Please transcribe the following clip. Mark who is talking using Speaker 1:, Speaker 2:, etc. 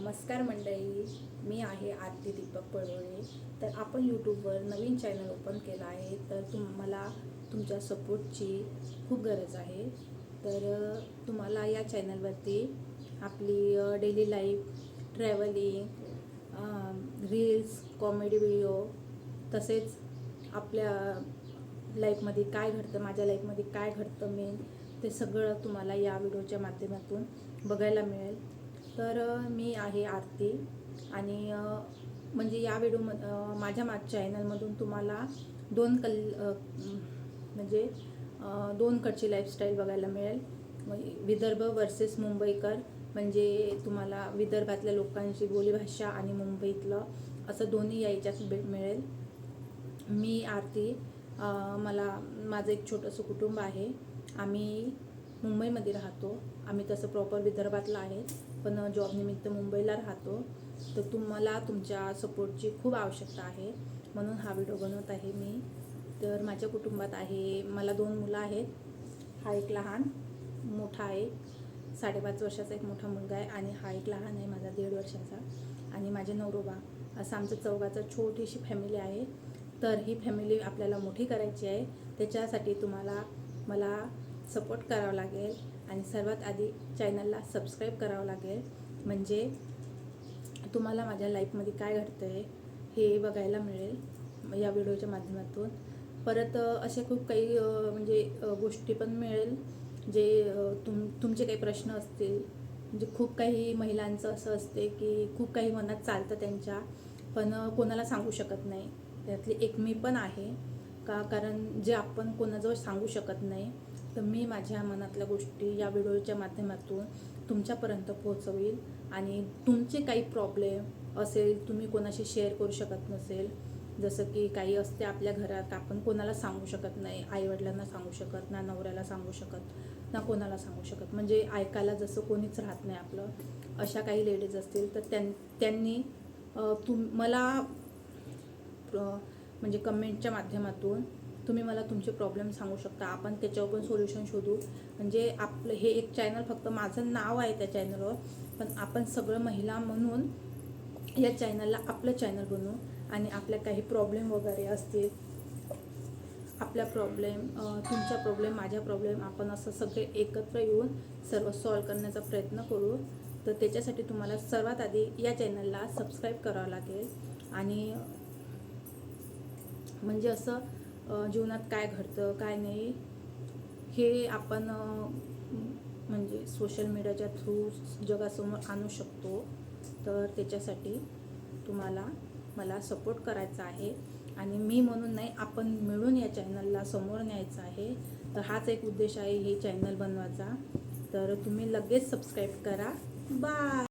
Speaker 1: नमस्कार मंडळी मी आहे आरती दीपक पळवळे तर आपण यूट्यूबवर नवीन चॅनल ओपन केला आहे तर तुम्हाला तुमच्या सपोर्टची खूप गरज आहे. तर तुम्हाला या चॅनलवरती आपली daily life travelling reels comedy video तसेच आपल्या लाईफमध्ये काय घडतं माझ्या लाईफमध्ये काय घडतं मेन ते सगळं तुम्हाला या व्हिडिओच्या माध्यमातून बघायला मिळेल. तर मी आहे आरती आणि म्हणजे या व्हिडिओ माझ्या मा चॅनलमधून तुम्हाला दोन कल म्हणजे दोन कडची लाईफस्टाईल बघायला मिळेल. म्हणजे विदर्भ वर्सेस मुंबईकर म्हणजे तुम्हाला विदर्भातल्या लोकांची बोलीभाषा आणि मुंबईतलं असं दोन्ही याच्यात बे- मिळेल. मी आरती मला माझं एक छोटंसं कुटुंब आहे. आम्ही मुंबईमध्ये राहतो. आम्ही तसं प्रॉपर विदर्भातलं आहे पण जॉबनिमित्त मुंबईला राहतो. तर तुम्हाला तुमच्या सपोर्टची खूप आवश्यकता आहे. म्हणून हा व्हिडिओ बनवत आहे मी. तर माझ्या कुटुंबात आहे मला दोन मुलं आहेत. हा एक लहान मोठा आहे. साडेपाच वर्षाचा एक मोठा मुलगा आहे आणि हा एक लहान आहे माझा दीड वर्षाचा. आणि माझे नवरोबा असं आमचं चौघाचं छोटीशी फॅमिली आहे. तर ही फॅमिली आपल्याला मोठी करायची आहे. त्याच्यासाठी तुम्हाला मला सपोर्ट करावा लागेल आणि सर्वात आधी चॅनलला सबस्क्राईब करावं लागेल. म्हणजे तुम्हाला माझ्या लाईफमध्ये काय घडतं आहे हे बघायला मिळेल या व्हिडिओच्या माध्यमातून. परत असे खूप काही म्हणजे गोष्टी पण मिळेल जे तुम तुमचे काही प्रश्न असतील. म्हणजे खूप काही महिलांचं असं असते की खूप काही मनात चालतं त्यांच्या पण कोणाला सांगू शकत नाही. त्यातली एक मी पण आहे का? कारण जे आपण कोणाजवळ सांगू शकत नाही तर मी माझ्या मनातल्या गोष्टी या व्हिडिओच्या माध्यमातून तुमच्यापर्यंत पोहोचवेल. आणि तुमचे काही प्रॉब्लेम असेल तुम्ही कोणाशी शेअर करू शकत नसेल जसं की काही असते आपल्या घरात आपण कोणाला सांगू शकत नाही आईवडिलांना सांगू शकत ना नवऱ्याला सांगू शकत ना कोणाला सांगू शकत. म्हणजे ऐकायला जसं कोणीच राहत नाही आपलं. अशा काही लेडीज असतील तर त्यां त्यांनी तुम मला म्हणजे कमेंटच्या माध्यमातून तुम्ही मला तुमचे प्रॉब्लेम सांगू शकता. आपण त्याच्यावर पण सोल्युशन शोधू. म्हणजे आपलं हे एक चॅनल फक्त माझं नाव आहे त्या चॅनलवर पण आपण सगळं महिला म्हणून या चॅनलला आपलं चॅनल बनवू. आणि आपल्या काही प्रॉब्लेम वगैरे असतील आपल्या प्रॉब्लेम तुमचा प्रॉब्लेम माझ्या प्रॉब्लेम आपण असं सगळे एकत्र येऊन सर्व सॉल्व करण्याचा प्रयत्न करू. तर त्याच्यासाठी तुम्हाला सर्वात आधी या चॅनलला सबस्क्राईब करावं लागेल. आणि म्हणजे असं जीवनात काय घडतं काय नाही हे आपण म्हणजे सोशल मीडियाच्या थ्रू जगासमोर आणू शकतो. तर त्याच्यासाठी तुम्हाला मला सपोर्ट करायचा आहे. आणि मी म्हणून नाही आपण मिळून या चॅनलला समोर न्यायचं आहे. तर हाच एक उद्देश आहे हे चॅनल बनवायचा. तर तुम्ही लगेच सबस्क्राईब करा. बाय